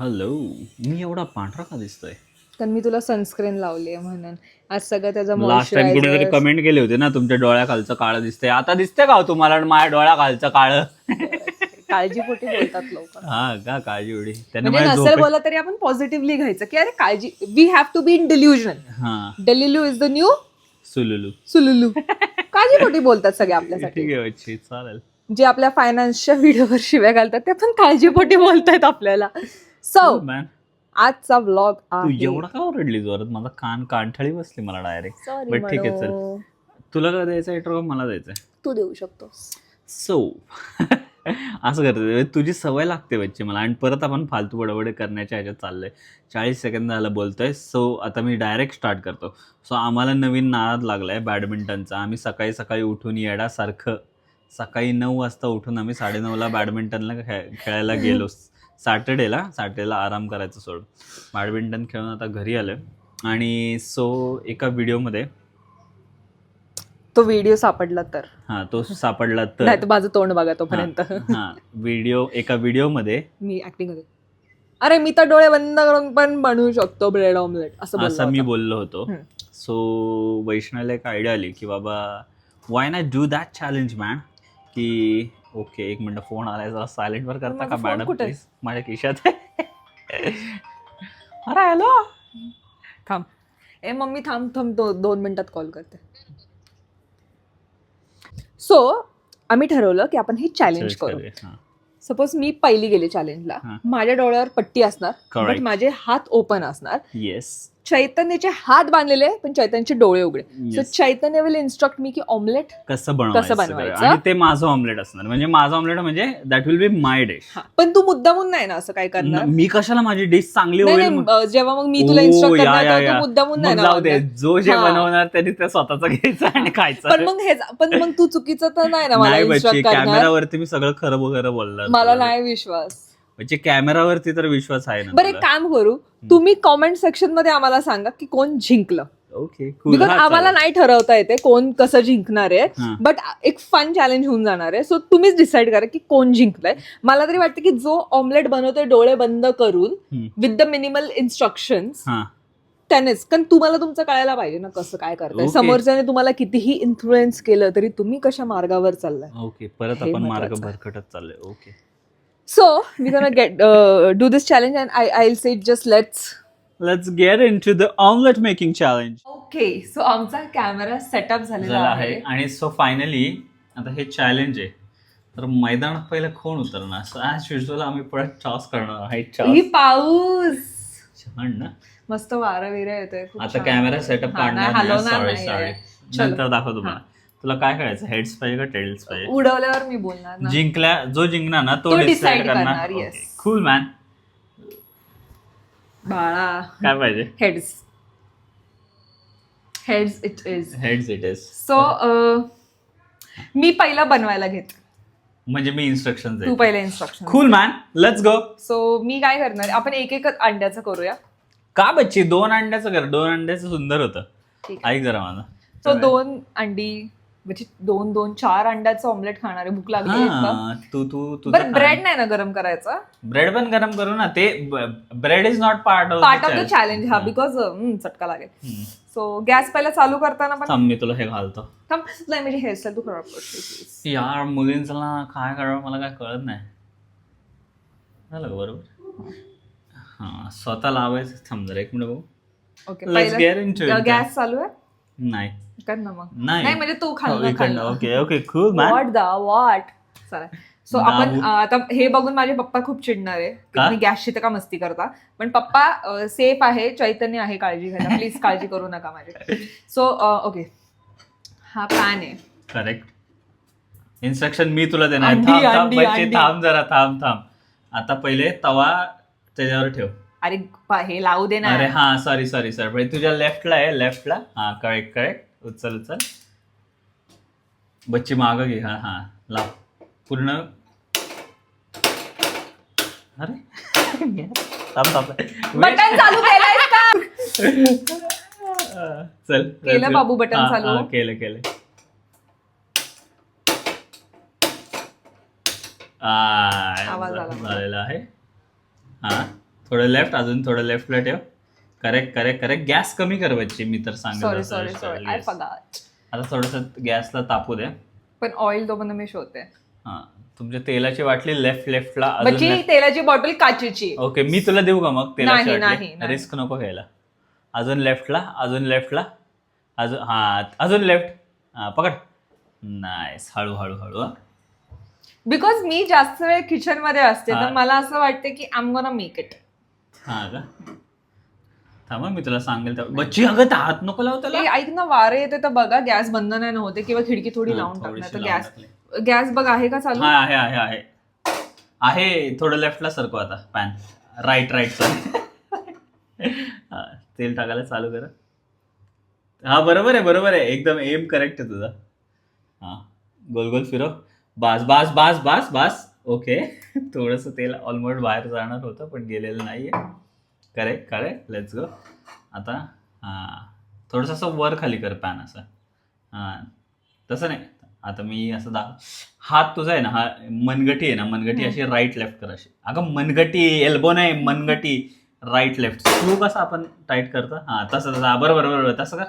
Hello मी एवढा पांढरा का दिसतोय? कारण मी तुला सनस्क्रीन लावली आहे म्हणून. आज सगळं त्याचं लास्ट टाइम कुठेतरी moisturizer- कमेंट केली होती ना तुमच्या डोळ्याखालचं काळं दिसतंय. आता दिसतंय का हो तुम्हाला माझ्या डोळ्याखालचं काळं? काळजीपोटी बोलतात लोक. हा का काळजी एवढी त्याने म्हणजे नसेल झोपेत बोला तरी आपण पॉझिटिव्हली घ्यायचं. की अरे काळजी we have to be in delusion हा. Delulu is the new sululu. Sululu. काळजीपोटी बोलतात सगळे आपल्यासाठी. आहे चालेल. जे आपल्या फायनान्सच्या व्हिडिओवर शिव्या घालतात ते पण काळजीपोटी बोलतायत आपल्याला. सो मॅन आजचा व्लॉग तू एवढा का ओरडली जोरात? माझा कान कानठळी बसली मला डायरेक्ट बट ठीक आहे चल. तुला काय द्यायचं इंट्रो मला द्यायचं तू देऊ शकतोस. सो असं करते तुझी सवय लागते बच्ची मला. आणि परत आपण फालतू बडबड करण्याच्या ह्याच्यात चाललंय. चाळीस सेकंद झालं बोलतोय. सो आता मी डायरेक्ट स्टार्ट करतो. सो आम्हाला नवीन नाद लागलाय बॅडमिंटनचा आम्ही सकाळी सकाळी उठून येण्यासारखं सकाळी नऊ वाजता उठून आम्ही साडेनऊला बॅडमिंटनला खेळ खेळायला गेलो सॅटर्डेला सॅटर्डेला आराम करायचं सोड. बॅडमिंटन खेळून आता घरी आलो आणि सो एका व्हिडिओमध्ये तो व्हिडिओ सापडला तर. हां तो सापडला नाही तर तर माझं तोंड बघा तोपर्यंत. हा व्हिडिओ एका व्हिडिओमध्ये मी ऍक्टिंग करते अरे मी तर डोळे बंद करून पण बनवू शकतो ब्रेड ऑमलेट असं बोलला असं मी होता. बोललो होतो. हम्म. सो वैष्णवला एक आयडिया आली की बाबा why not do that challenge man की ओके एक मिनिट फोन आलाय जरा सायलेंट वर करता माझा का phone मॅडम कुठे? प्लीज माझ्या खिशात आहे. अरे हॅलो थांब. ए मम्मी थांब थांब दो, दोन मिनिटात कॉल करते. सो आम्ही ठरवलं की आपण हे चॅलेंज करू. सपोज मी पहिली गेले चॅलेंजला हा. माझ्या डोळ्यावर पट्टी असणार Correct. बट माझे हात ओपन असणार. येस चैतन्याचे हात बांधलेले पण चैतन्याचे डोळे उघडे so Yes. Chaitanya will instruct me की ऑमलेट कसं बनवायचं बनवायचं? सगळं. आणि ते माझं ऑमलेट असणार म्हणजे माझं ऑमलेट म्हणजे that will be my dish पण तू मुद्दामून नाही ना असं काय करणार मी कशाला माझी डिश चांगली नाही होईल नाही मग? अं, जेव्हा मग मी तुला ओ, इन्स्ट्रक्ट या, करणार या, तेव्हा या. तू मुद्दामून नाही मग ना जाऊ दे वागणार. जो जे हा. बनवणार त्यांनी ते स्वतःच घ्यायचं आणि खायचं पण मग हेच पण मग तू चुकीचं तर नाही ना मला नाही बच्ची इन्स्ट्रक्ट करणार कॅमेरावरती मी सगळं खरं वगैरे बोलणार मला नाही विश्वास म्हणजे कॅमेरावरती तर विश्वास आहे ना बरं एक काम करू. तुम्ही कॉमेंट सेक्शनमध्ये आम्हाला सांगा की कोण जिंकलं. ओके बिकॉज आम्हाला नाही ठरवता येते कोण कसं जिंकणार आहे. हा. बट एक फन चॅलेंज होऊन जाणार आहे. सो तुम्हीच डिसाईड करा की कोण जिंकलंय. मला तरी वाटतं की जो ऑमलेट बनवतोय डोळे बंद करून हम्म. विथ द मिनिमल इन्स्ट्रक्शन्स हा. त्यानेच. कारण तुम्हाला तुमचं कळायला पाहिजे ना कसं काय करताय. Okay. समोरच्याने तुम्हाला कितीही इन्फ्लुएन्स केलं तरी तुम्ही कशा मार्गावर चाललाय? ओके परत हे आपण मार्ग महत्वाचं आहे. भरकटत चाललोय. Okay so we gonna get do this challenge and I I say just let's let's get into the omelette making challenge okay so आमचा कॅमेरा सेटअप झालेला झाला आहे. आहे. आणि सो फायनली आता हे चॅलेंज आहे. तर मैदानात पहिलं कोण उतरणार? सो ॲज युजल आम्ही परत टॉस करणार आहे ही टॉस पाऊस. छान ना? मस्त वारं विरं येतोय खूप आता छान. कॅमेरा सेटअप हा, नाही, काढणार हलवणार सॉरी नाही सॉरी आहे. चलो. नंतर दाखव तुम्हाला. तुला काय करायचं? हेड्स पाहिजे का टेल्स पाहिजे? उडवल्यावर मी बोलणार ना. जिंकल्या जो जिंकणार ना तो तो डिसाइड करणार. करणार, yes. खूल मॅन बाळा. काय पाहिजे? Heads heads it is heads it is so मी पहिला बनवायला घेत. म्हणजे मी इन्स्ट्रक्शन तू पहिले इन्स्ट्रक्शन खूल मॅन लेट्स गो सो मी काय करणार? आपण एक एक अंड्याचं करूया. का बच्ची? दोन अंड्याचं कर. दोन अंड्याचं सुंदर होतं. ठीक आहे. ऐक जरा माझं. सो दोन अंडी म्हणजे दोन दोन चार अंड्याचं ऑमलेट खाणार आहे भूक लागली तू तू तू बरं ब्रेड नाही ना गरम करायचा? ब्रेड पण गरम करू ना. ते bread is not part of part of the challenge हा बिकॉज चटका लागेल. सो गॅस पहिला चालू करताना पण मी तुला हे घालतो. थांब नाही म्हणजे हेअरस्टाईल तू खराब please. यार मुलींचा काय करावं मला काय कळत नाही. झालं बरोबर? हा स्वतः लावायचं. थांब जरा एक मिनिट बघू. ओके. गॅस चालू आहे? नाही. कर ना मग. नाही. म्हणजे तू हो, खाल्लं. खाल्लं. Okay okay man what the what चला सो. आपण आता हे बघून माझे पप्पा खूप चिडणार आहे? तुम्ही गॅसची तर का मस्ती करता? पण पप्पा सेफ आहे चैतन्य आहे काळजी घ्यायला. प्लीज काळजी करू नका माझी सो ओके. हा पॅन आहे. करेक्ट इन्स्ट्रक्शन मी तुला देणार थांब. थांब जरा थांब थांब. आता पहिले तवा त्याच्यावर ठेव. अरे हे लावू दे ना अरे हा सॉरी सॉरी सॉरी भाई तुझ्या लेफ्टला आहे लेफ्टला हा करेक्ट करेक्ट उचल उचल. बच्ची माग घे. हा हा. लाव. पूर्ण. अरे. थांब थांब. बटन चालू केलंय का? चल केलं. बाबू हा, चालू? केलं केलं. आवाज आला. झालेला आहे. हा. थोडं लेफ्ट अजून थोडं लेफ्टला ठेव. करेक्ट करेक्ट करेक्ट गॅस कमी कर बच्चे मी तर sorry. Sorry sorry I. Forgot आता थोडस गॅसला तापू दे पण ऑइल तो पण मी शोधते. हा तुमच्या तेलाची बाटली लेफ्ट लेफ्टला अजून बच्ची left- तेलाची बॉटल काचेची. ओके मी तुला देऊ का मग नाही, नाही, तेलाची नाही. रिस्क नको घ्यायला. अजून लेफ्टला अजून लेफ्टला अजून हा अजून लेफ्ट हा पकड. नाईस हळू हळू हळू हा. बिकॉज मी जास्त वेळ किचनमध्ये असते हा. तर मला असं वाटतं की आम गोना मेक इट हा का? थांबा मी तुला सांगेल तेव्हा. बच्ची अगं त्या हात नको लाव त्याला. ऐक ना वारे येते तर बघा गॅस बंद नाही ना होते किंवा खिडकी थोडी हा, लावून थोडीशी टाकणार तर लावून गॅस टाकली. गॅस बघ आहे का चालू? हा आहे आहे आहे. आहे थोडं लेफ्टला सरकव आता पॅन. राईट राईट तेल टाकायला चालू कर. हा बरोबर आहे बरोबर आहे. एकदम एम करेक्ट आहे तुझा. हा गोल गोल फिरव. बास बास बास बास बास. ओके. थोडंसं तेल ऑलमोस्ट बाहेर जाणार होतं पण गेलेलं नाहीये. करेक्ट करेक्ट लेट्स गो आता हां थोडंसं असं वर खाली कर पॅन असं. हां तसं नाही. आता मी असं दा हात तुझा आहे ना हा मनगटी आहे ना मनगटी. अशी राईट लेफ्ट कर अशी. अगं मनगटी एल्बो नाही मनगटी राईट लेफ्ट तू कसं आपण टाईट करतो? हा तसं तसं. बरोबर बरोबर. तसं कर.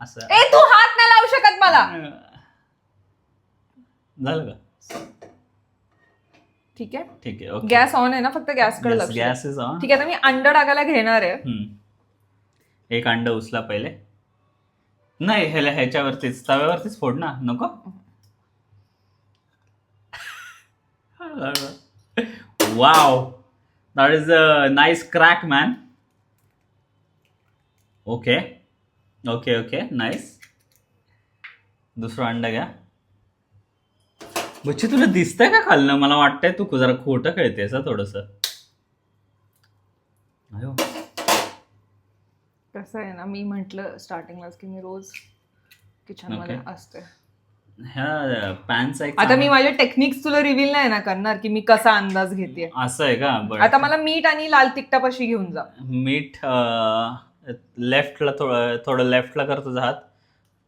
असं. ए तू हात नाही लावू शकत मला. झालं का? ठीक आहे? ठीक आहे ओके गॅस ऑन आहे ना फक्त गॅसकडे लक्ष दे. गॅस इज ऑन ठीक आहे आता मी अंड टाकायला घेणार आहे. एक अंड उचला पहिले. नाही ह्याला ह्याच्यावरतीच तव्यावरतीच फोड ना नको. Wow that is a nice crack man okay okay okay nice दुसरं अंड घ्या. बच्ची तुला दिसतंय का खाल्लं? मला वाटतंय तू जरा खोटं खेळतेस थोडस. अयो. कसं आहे ना मी म्हंटल स्टार्टिंगलाच की मी रोज किचनमध्ये Okay. असते. ह्या आता मी चांगला- माझे टेक्निक्स तुला रिव्हील नाही ना करणार की मी कसा अंदाज घेते. असं आहे का? बरं. आता मला मीठ आणि लाल तिखटापाशी घेऊन जा. मीठ लेफ्टला थोडं थोडं लेफ्टला कर तुझा हात.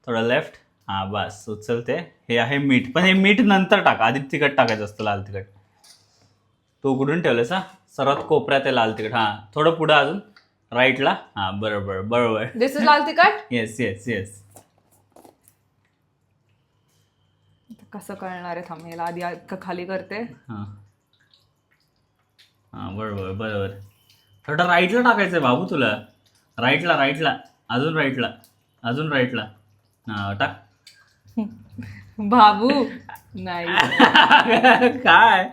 थोडं लेफ्ट हा बस. उचलते हे आहे मीठ. पण हे मीठ नंतर टाका. आधी तिखट टाकायचं असतं लाल तिखट. तू उघडून ठेवलंस हा? सर्वात कोपऱ्यात आहे लाल तिखट. हा थोडं पुढं अजून. राईटला हा बरोबर बरोबर. दिस इज लाल तिखट? येस येस येस कसं कळणार आहे थांब याला आधी आ- खाली करते. हां. हां बरोबर बरोबर. थोडं राईटला टाकायचं आहे बाबू तुला. राईटला राईटला अजून राईटला अजून राईटला हां टाक. बाबू. नाही. काय?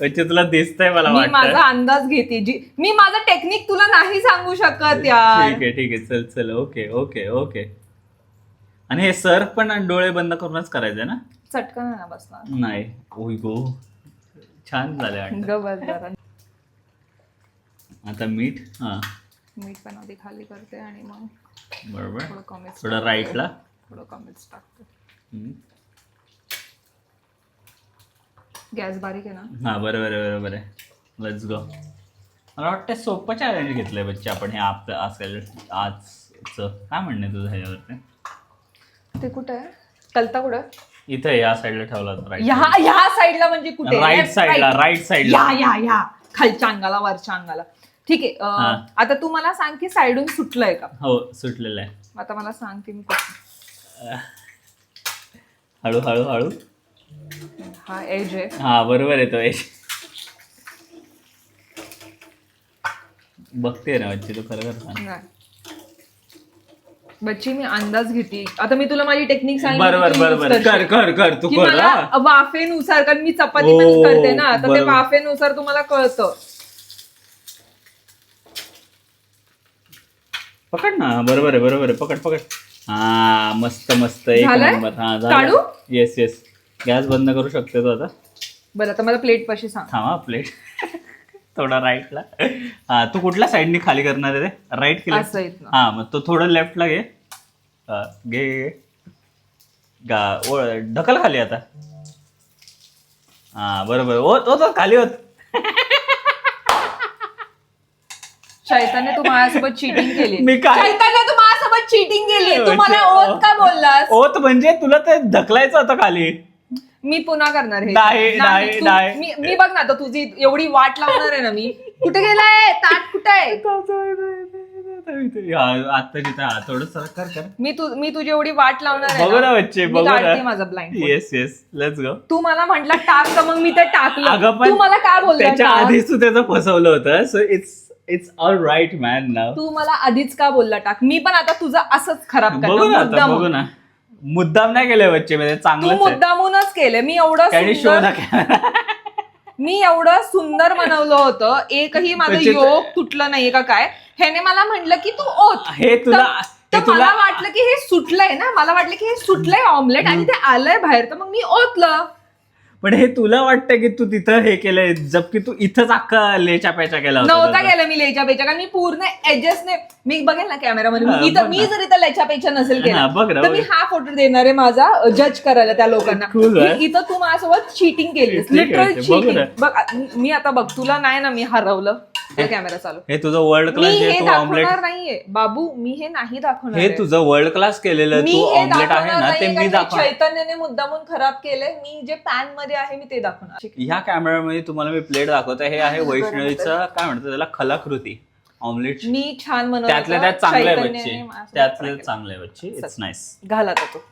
म्हणजे तुला दिसतंय मला मी माझा अंदाज घेते. जी मी माझा टेक्निक तुला नाही सांगू शकत यार. ठीक आहे ठीक आहे. चल चल. Okay okay okay. आणि हे सर पण डोळे बंद करूनच करायचे ना? चटकन नाही ना बसणार. नाही. ओय गो. छान झाले वाटतं. ग बस जरा. आता मीठ? हां. मीठ पण आधी खाली करते आणि मग बरोबर. थोडं कमीच थोडं राईटला? थोडं कमीच टाकते. गॅस बारीक आहे ना हा बरोबर आहे बरोबर आहे लेट्स गो मला वाटतं सोपं चॅलेंज घेतलंय बच्चे आपण हे आप असेल आजचं. काय म्हणणे तुझं ह्याच्यावरती? ते कुठे आहे? कलता कुठं? इथे या साईडला ठेवला ह्या ह्या साईडला म्हणजे कुठे? राईट साईडला. राईट साईडला या या या. खालच्या अंगाला वरच्या अंगाला. ठीक आहे. आता तू मला सांग की साईडून सुटलंय का? हो सुटलेलं आहे. आता मला सांग की मी हळू हळू हळू. हा एज आहे हा बरोबर आहे तो यश बघते ना बच्ची तू खरं खरं सांग. नाही. बच्ची मी अंदाज घेते. आता मी तुला माझी टेक्निक बरोबर बरोबर. कर कर कर तू की कर मला हा. वाफेनुसार कारण मी चपाती पण ओ, करते ना तर ते बरोबर. वाफेनुसार तुम्हाला कळतं. पकड ना बरोबर आहे बरोबर आहे. पकड पकड. हा मस्त मस्त. एक झालंय? नंबर. हा काढू? येस येस गॅस बंद करू शकते तू आता? बरं आता मला प्लेट पाशी सांग. थांबा प्लेट. थोडा राईटला हा तू कुठल्या साईडनी खाली करणार आहे ते राईट केलं असं येत ना. हा मग तो थोडं लेफ्टला घे. हा, घे. घे, घे. गा ओ ढकल खाली आता. हा बरोबर. होत होत खाली होत चैतन्य तू माझ्यासोबत चिटिंग केली. मी काय- चैतन्य तू माझ्यासोबत चिटिंग केली. तू मला. ओत का बोललास? होत म्हणजे तुला ते ढकलायचं होतं खाली. मी पुन्हा करणार हे. नाही, नाही, तू- नाही. मी मी बघ ना आता तुझी एवढी वाट लावणार आहे ना मी. कुठे गेलाय? ताट कुठे आहे? आता हा थोडं सरकार कर. मी तू मी तुझी एवढी वाट लावणार आहे बघू ना. बच्चे मी बघू काढते ना. माझा blind yes yes let's go तू मला म्हंटल टाक तर मग मी ते टाकलं. अगं पण तू मला काय बोलला त्याच्या? आधीच तू त्याचं फसवलं होतं so it's it's all right man नाव तू मला आधीच का बोलला टाक? मी पण आता तुझं असंच खराब बघू ना आता. बघू ना. मुद्दाम नाही केलंय बच्चे म्हणजे तू चांगलंच आहे. मुद्दामूनच केले. मी एवढं शो सुंदर ना मी एवढं सुंदर बनवलं होतं. एकही माझं त्याचे- योग तुटलं नाहीये का काय? ह्याने मला म्हटलं की तू ओत. हे तुला तर हे तुला मला वाटलं की हे सुटलंय ना? मला वाटलं की हे सुटलंय ऑमलेट आणि ते आलंय बाहेर. तर मग मी ओतलं. पण हे तुला वाटतं की तू तिथं हे केलंय जबकि तू इथंच अख्खा लेचा पेचा केला होता नव्हता. गेलं मी लेच्या पेच्या कारण मी पूर्ण एजेसने मी बघेल ना कॅमेरामध्ये हा, मी इथं मी. जर इथं लेच्या पेच्या नसेल हा, केला बघ ना, तर मी. हा फोटो देणार आहे माझा जज करायला त्या लोकांना Cool आहे. की इथं तू माझ्यासोबत चिटिंग आहे, लिटरल बघू चिटिंग. बघ मी आता बघ तुला नाही ना मी हरवलं कॅमेरा चालू. हे तुझं वर्ल्ड मी क्लास हे तू ऑमलेट दाखवणार नाहीये. बाबू मी हे नाही दाखवणार हे आहे. तुझं वर्ल्ड क्लास केलेलं मी तू हे ऑमलेट आहे ना ते नाहीये मी कारण हे दाखव चैतन्याने मुद्दामून खराब केलंय. मी जे पॅनमध्ये आहे मी ते दाखवणार. ह्या कॅमेरामध्ये तुम्हाला मी प्लेट दाखवतोय हे आहे वैष्णवीचं काय म्हणतात त्याला कलाकृती. ऑमलेट मी छान बनवलं त्यातल्या होतं. त्यात चांगलं आहे चैतन्याने बच्चे माझ्यासोबत त्यातलं try केलं. चांगलं आहे बच्चे. इट्स नाईस घाल तो.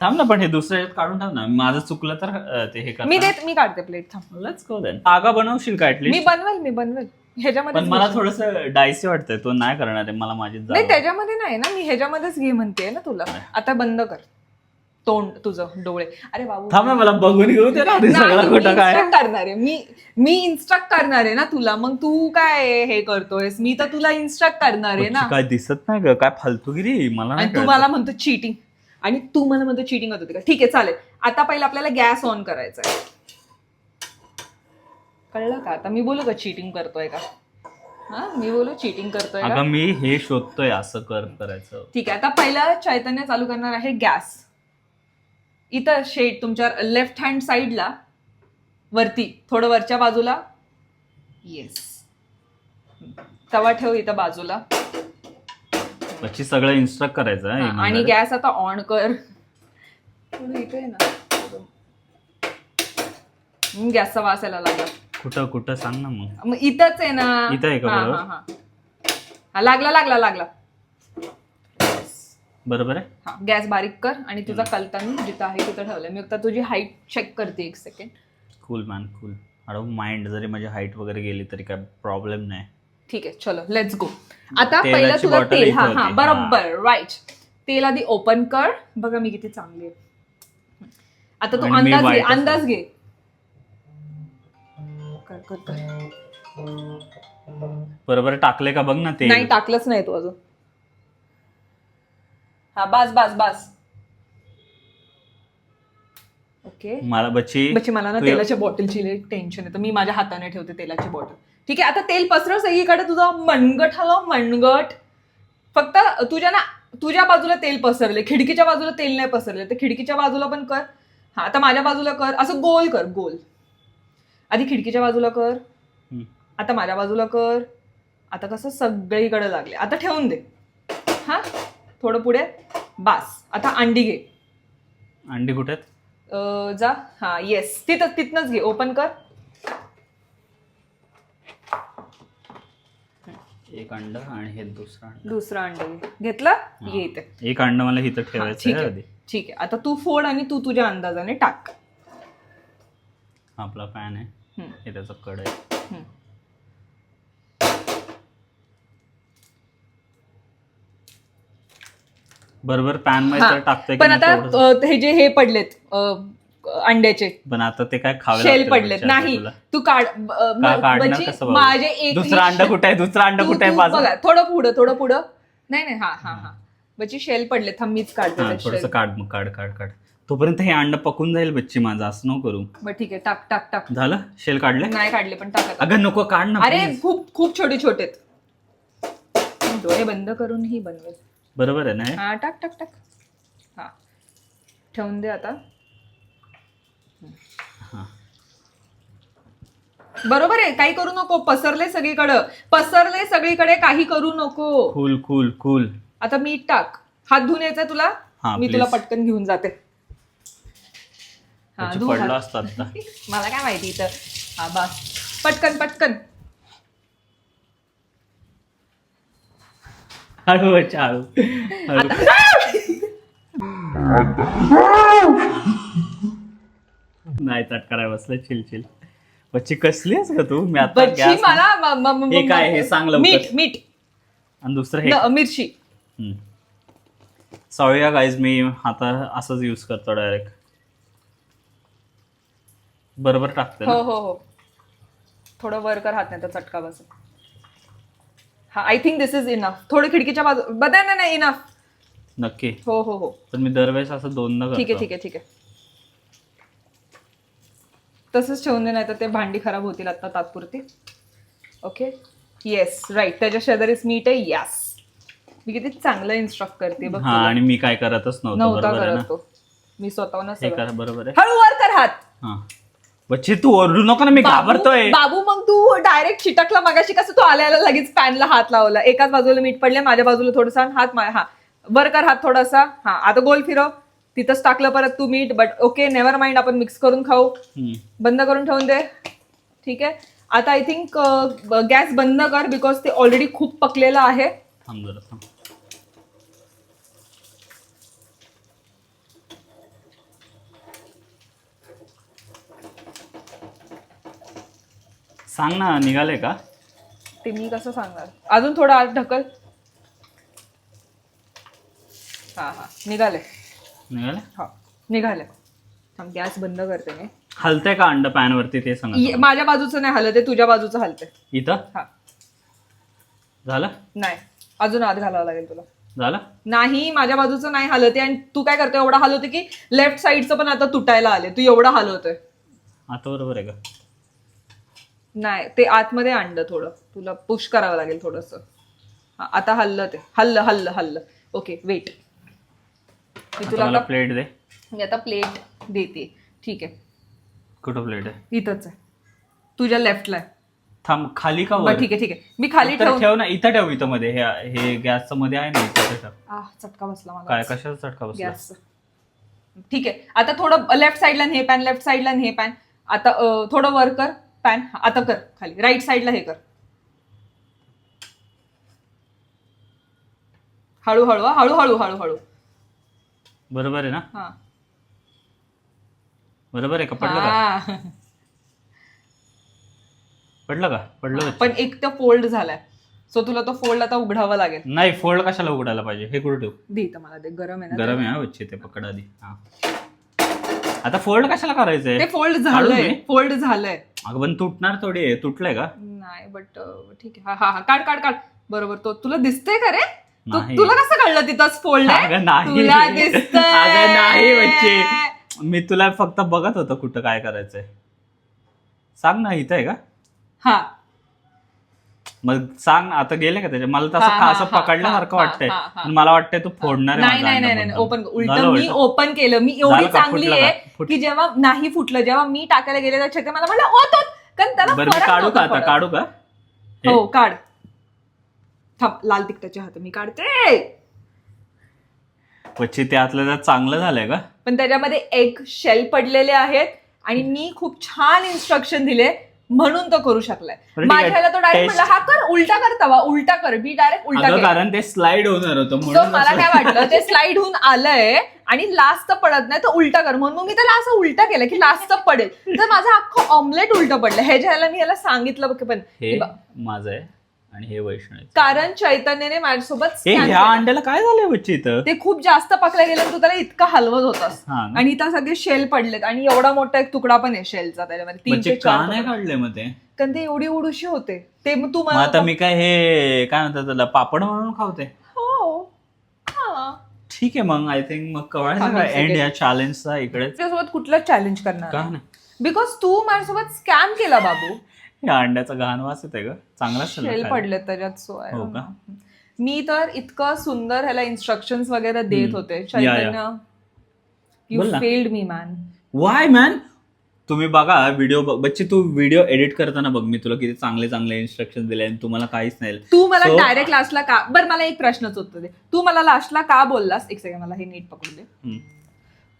थांब ना पण हे दुसरं याच्यात काढून थांब ना. माझं चुकलं तर अं, ते हे मी देत मी काढते प्लेट थांब. लेट्स गो देन आगा बनवशील का मी ऍटलीस्ट बनवेल मी बनवेल. ह्याच्यामध्ये पण मला थोडस डायसी वाटतंय. तो नाही करणार आहे. मला माझी नाही. त्याच्यामध्ये नाही ना. मी ह्याच्यामध्येच घे म्हणते ना तुला. आता बंद कर. तोंड तुझं डोळे. अरे बाबू. थांब ना मला बघून घेऊ दे ना आधी नाही, सगळं मी खोटं काय? instruct करणार आहे. मी मी इन्स्ट्रक्ट करणार आहे ना तुला. मग तू काय हे करतोयस? मी तर तुला इन्स्ट्रक्ट करणार आहे ना. काय दिसत नाही ग. काय फालतूगिरी? मला नाही आणि तू कळत. मला म्हणतो चिटिंग आणि तू मला म्हणतो चिटिंग होत होती का? ठीक आहे चालेल. आता पहिलं आपल्याला गॅस ऑन करायचा आहे. कळलं का? आता मी बोलू का चिटिंग करतोय का? हा मी बोलू चिटिंग करतोय का? अगं मी हे शोधतोय असं कर करायचं. ठीक आहे आता पहिलं चैतन्य चालू करणार आहे गॅस. इथं शेड तुमच्या लेफ्ट हँड साईडला वरती थोडं वरच्या बाजूला. येस तवा ठेव इथं बाजूला. बच्ची सगळं इन्स्ट्रक्ट करायचं हा, हा, आणि. गॅस आता ऑन कर. थोडं इथे आहे ना. गॅसचा वास यायला लागला. कुठं कुठं सांग ना मग. मग इथंच आहे ना? इथं आहे का हा, बरोबर? हा, हा. हा, लागला लागला लागला. बरोबर आहे? हा गॅस बारीक कर आणि तुझा कलतानी जिथं आहे तिथं ठेवलंय. मी आता तुझी हाईट चेक करते एक second cool man cool don't mind जरी माझी हाईट वगैरे गेली तरी काय प्रॉब्लेम नाही. ठीक आहे चलो लेट्स गो आता तेलाची पहिलं तुला तेल इथं हा होती. हा. बरोबर राईट तेल आधी ओपन कर. बघा मी किती चांगली आहे. आता तू आणि मी अंदाज घे white. अंदाज घे. कर कर कर बरोबर टाकले का बघ ना ते नाही टाकलंच नाही तू अजून. हा बास बास बास. ओके. मला बच्ची बच्ची मला ना तेलाच्या बॉटलची टेन्शन येतं. मी माझ्या हाताने ठेवते तेलाची बॉटल ठीक आहे आता तेल पसरव सगळीकडे तुझं मनगट हवं मनगट. फक्त तुझ्या ना तुझ्या बाजूला तेल पसरले खिडकीच्या बाजूला तेल नाही पसरले तर खिडकीच्या बाजूला पण कर. हा आता माझ्या बाजूला कर. असं गोल कर गोल. आधी खिडकीच्या बाजूला कर. आता माझ्या बाजूला कर. आता कसं सगळीकडे लागले. आता ठेवून दे. हा? थोडं पुढे. बास. आता अंडी घे. अंडी कुठे आहेत? अ, जा. हा येस तिथं तिथनच घे. ओपन कर. एक अंड आणि हे दुसरं अंड. दुसरं अंड घे. घेतलं? ये इथे. एक अंड मला इथं हा, ठेवायचं ठीक आहे ठीक आहे. आता तू फोड आणि तू तुझ्या अंदाजाने टाक. हा आपला पॅन आहे. हे त्याचं कड आहे. बरोबर पॅनमध्ये की पण आता. अ, हे जे हे पडलेत अ, अंड्याचे. पण आता ते काय खावे शेल लागतील पडलेत. नाही तुला. तू काढ अ, का म- काढणार बच्ची, कसं बाबा? माझे एक दुसरं अंड कुठे आहे? दुसरं अंड तू- कुठे आहे तू बाजू बघा थोडं पुढं थोडं पुढं. नाही नाही हा हा हा. बच्ची शेल पडले थांब मीच काढते हा थोडस shell. काढ मग काढ काढ काढ. तोपर्यंत हे अंड पकून जाईल बच्ची माझं असं नको करू. बरं ठीक आहे. टाक टाक टाक. झालं? शेल काढले? नाही काढले पण टाक. अगं नको काढ ना अरे please. खूप खूप छोटे छोटे डोळे बंद करून ही बनवेल. बरोबर आहे ना हे? हा टाक टाक टाक. हा. ठेवून दे आता. हा. बरोबर आहे काही करू नको. पसरले सगळीकडे. पसरले सगळीकडे काही करू नको. कूल कूल कूल आता मीठ टाक. हात धुवून यायचा तुला? हा, मी तुला. पटकन घेऊन जाते. हा, त्याची धू पडलं हात. असतं आता मला काय माहिती इथं. हा बस. पटकन पटकन. हळू बच्चा हळू. हळू. नाही चटकाराय बसलं. Chill chill. बच्ची कसली आहेस का तू? मी आता बच्ची gas- मला म- म- म- हे काय, हे सांग लवकर. मीठ मीठ. आणि दुसरं हे न- मिरची. सॉरी गाईज मी आता असंच यूज करतो डायरेक्ट बरोबर टाकते हो ना? हो हो थोडं वर कर हात नाही तर चटका बस हा I think this is enough थोडं खिडकीच्या बाजू बघा ना नाही इनफ नक्की. हो हो हो. पण मी दरवेळेस असं दोनदा करतो. ठीक आहे ठीक आहे ठीक आहे. तसंच ठेवून दे नाही तर ते भांडी खराब होतील आता तात्पुरती. ओके येस राईट त्याच्या शेजारीच मीठ आहे यस मी किती चांगलं इन्स्ट्रक्ट करते बघ हा तुला. आणि मी काय करतच नव्हतो नव्हता बरोबर आहे करत ना तो. मी स्वतःहूनच हे सगळं- करा बरोबर आहे. हळू वर कर हात. हा. बच्चे तू ओरडू नको ना मी बाबू घाबरतोय. बाबू मग तू डायरेक्ट चिटकला मगाशी कसं तू आल्याला लगेच पॅनला हात लावला? एकाच बाजूला मीठ पडले माझ्या बाजूला थोडासा हात मा- हा. वर कर हात थोडासा. हा आता गोल फिरव. तिथंच टाकलं परत तू मीठ बट ओके नेव्हर माइंड आपण मिक्स करून खाऊ. हम्म. बंद करून ठेवून दे. ठीक आहे? आता आय थिंक गॅस बंद कर बिकॉज ते ऑलरेडी खूप पकलेलं आहे. थांब जरा थांब. सांग ना निघाले का? ते मी कसं सांगणार? अजून थोडं आत ढकल. हा हा. निघाले. निघाले? हा. निघाले. थांब गॅस बंद करते मी. हलतंय का अंड पॅन वरती ते सांग ये- माझ्या बाजूचं नाही हलत आहे तुझ्या बाजूचं हलते इथं? हा. झालं? नाही. अजून आत घालावं लागेल तुला. झालं? नाही माझ्या बाजूचं नाही हलते आणि तू काय करतोय? एवढा हलवते की लेफ्ट साईडचं पण आता तुटायला आले तू एवढा हलवतोय. आता बरोबर आहे का? नाही ते आतमध्ये आणलं थोडं. तुला पुश करावं लागेल थोडस. आता हल्लं ते. हल्लं हल्लं हल्लं. ओके वेट मी तुला आता प्लेट दे. मी आता प्लेट देते. ठीक आहे. कुठं प्लेट आहे? इथंच आहे. तुझ्या लेफ्टला आहे. थांब खाली का बरं ठीक आहे ठीक आहे. मी खाली ठेवून ठेव ना इथं ठेव इथं मध्ये हे हे गॅसचं मध्ये आहे ना इथं ठेव. आह, चटका बसला मला. काय कशाचा चटका बसला? गॅस ठीक आहे. आता थोडं लेफ्ट साईडला हे पॅन लेफ्ट साईडला हे पॅन आता अं, थोडं वर कर. पॅन आता कर खाली. राईट साईडला हे कर. हळूहळू हळूहळू हळूहळू. बरोबर आहे ना? हा. बरोबर आहे का? पडलं का? हा. पडलं का? पडलं? पण एक तर फोल्ड झालाय. सो तुला तो फोल्ड आता उघडावा लागेल. नाही फोल्ड कशाला उघडायला पाहिजे? हे कुठं ठेवू? दे इथं मला ते गरम आहे ना गरम आहे हा ते पकड आधी हा. आता फोल्ड कशाला करायचंय? ते फोल्ड झालंय. दे. फोल्ड झालंय. अगं पण तुटणार थोडी आहे. तुटलंय का? नाही बट ठीक आहे. हा हा हा. काढ काढ काढ. बरोबर. तो तुला दिसतंय का रे? तू- नाही. तुला कसं कळलं तिथंच फोल्ड आहे? अगं नाही. तुला दिसतंय. अगं नाही बच्चे. मी तुला फक्त बघत होतो कुठं काय करायचंय. सांग ना इथं आहे का? हा. मग सांग आता गेले का त्याच्या मला तसं हा, असं हा, पकडल्यासारखं हा, वाटतंय हा, हा. पण मला वाटतंय तू फोडणार आहे नाही माझा नाही नाही नाही. ओपन उलट झालं मी उलटं? ओपन केलं मी एवढी झालं का? चांगली फुटलं आहे का? फुट- की जेव्हा नाही फुटलं जेव्हा मी टाकायला गेले त्या छते मला म्हणलं ओ तो कारण त्याला बरं मी फरक काढू का नव्हता आता पडत. काढू का हे? हो काढ थांब लाल तिकटाचे हात मी काढते बच्चे ते आतलं त्यात चांगलं झालंय का पण त्याच्यामध्ये एक शेल पडलेले आहेत आणि मी खूप छान इन्स्ट्रक्शन दिले म्हणून तो करू शकलाय. माझ्याला तो डायरेक्ट म्हणला हा कर उलटा कर तवा उलटा कर. मी डायरेक्ट उलटा अगं कारण ते स्लाइड होणार होतं म्हणून मला काय वाटलं ते स्लाइड होऊन आलंय आणि लास्ट पडत नाही तर उलटा कर. म्हणून मग मी त्याला असं उलटा केलं की लास्ट पडेल. तर माझं अख्खं ऑमलेट उलट पडलं. ह्याच्या ह्याला मी याला सांगितलं बघ पण हे माझं आहे. आणि हे वैष्णव. कारण चैतन्यने माझ्यासोबत हे ह्या केलं. अंड्याला काय बच्चे इथं? ते खूप जास्त पकल्या गेले तू त्याला इतका हलवत होतास. हा ना. आणि इथं सगळे शेल पडलेत आणि एवढा मोठा एक तुकडा पण आहे शेलचा त्याच्यामध्ये. तीन ते का चार नाही तुकडे. काढले मग ते? कारण ते एवढी उडूशी होते. ते मग तू मग आता मी काय हे काय म्हणतात त्याला पापड म्हणून खावते? हो. हा. ठीक आहे मग आय थिंक मग कळायचं एंड. या चॅलेंजचा इकडे? तुझ्यासोबत कुठलं चॅलेंज का करणार नाही? बिकॉज तू माझ्यासोबत स्कॅम केला बाबू. अंड्याचा घाण वास येते ग ना शेल. पडले त्याच्यात सो हो का? मी तर इतकं सुंदर ह्याला इन्स्ट्रक्शन वगैरे देत हम्म. होते या, या. चैतन्य यू बोल ना. Failed me man why man तुम्ही बघा व्हिडिओ बच्चे तू व्हिडिओ एडिट करताना बघ मी तुला किती चांगले चांगले इन्स्ट्रक्शन दिले आणि तुम्हाला काहीच नाही तू मला So- डायरेक्ट लास्टला का बरं मला एक प्रश्नच होतं ते तू मला लास्टला का बोललास एक सेकंड मला हे नीट पकडू दे हम्म.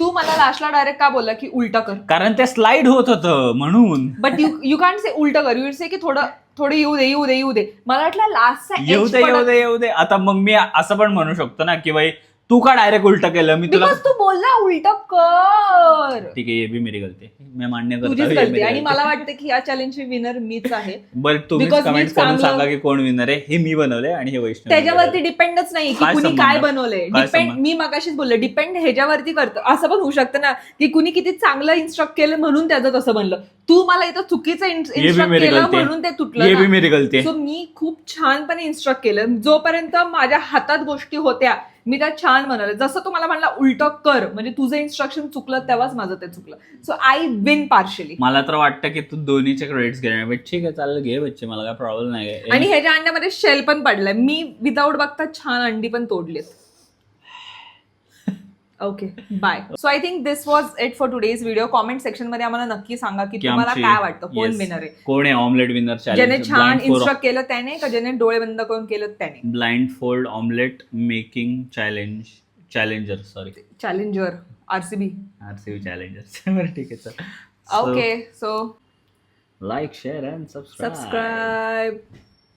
तू मला लास्टला डायरेक्ट का बोलला की उलट कर? कारण ते स्लाइड होत होतं म्हणून. But you you can say उलट कर. यू से की थोडं थोडं येऊ दे येऊ दे येऊ दे. मला वाटलं लास्ट येऊ दे येऊ दे येऊ दे. आता मग मी असं पण म्हणू शकतो ना की बाई तू का डायरेक्ट उलट केलं मी तुला बिकॉज तू बोलला उलट कर ठीक आहे ये भी मेरी गलती आहे. मी मान्य करतो तुझीच ये गलती मेरी आणि गलती. मला वाटतं की या चॅलेंजची विनर मीच आहे बरं तुम्ही Because कमेंट करून चांगलं- सांगा की कोण विनर आहे हे मी बनवलंय आणि हे वैष्णव त्याच्यावरती डिपेंडच नाही की काय कुणी संबंध? काय बनवलंय काय डिपेंड संबंध? मी मगाशीच बोलले डिपेंड ह्याच्यावरती करतं असं पण होऊ शकतं ना की कुणी किती चांगलं इन्स्ट्रक्ट केलं म्हणून त्याचं तसं बनलं तू मला इथं चुकीचं इन्स्ट्रक्ट मेरी केलं गलती आहे. म्हणून ते तुटलं ना. मेरी गलती आहे सो मी खूप छानपणे इन्स्ट्रक्ट केलं जोपर्यंत माझ्या हातात गोष्टी होत्या मी त्या छान बनवलं जसं तू मला म्हणला उलट कर. म्हणजे तुझं इन्स्ट्रक्शन चुकलं तेव्हाच माझं ते चुकलं. सो आय विन पार्शली मला तर वाटतं की तू दोन्हीचे क्रेडिट्स घेणार. बट ठीक आहे चालेल घे बच्चे मला काय प्रॉब्लेम नाही. आणि ह्याच्या अंड्यामध्ये शेल पण पडलाय मी विदाऊट बघता छान अंडी पण तोडलीत. Okay bye so I think this was it for today's video comment सेक्शनमध्ये आम्हाला नक्की सांगा की तुम्हाला आमची- काय वाटतं? कोण Yes. विनर आहे? कोण आहे ऑमलेट विनर ज्याने छान इन्स्ट्रक्ट केलं त्याने का ज्याने डोळे बंद करून केलं त्याने? Blind fold omelette making challenge challenger sorry challenger RCB RCB challenger बरं ठीक आहे चल. Okay so like share and subscribe subscribe